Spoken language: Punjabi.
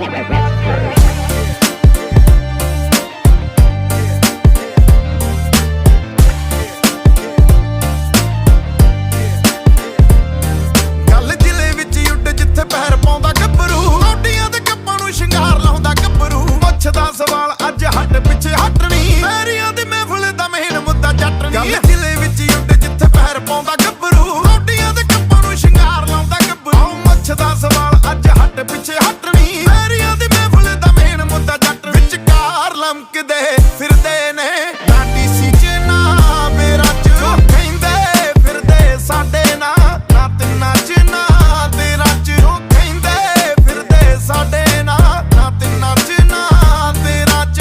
rip, rip, rip. ਚਮਕਦੇ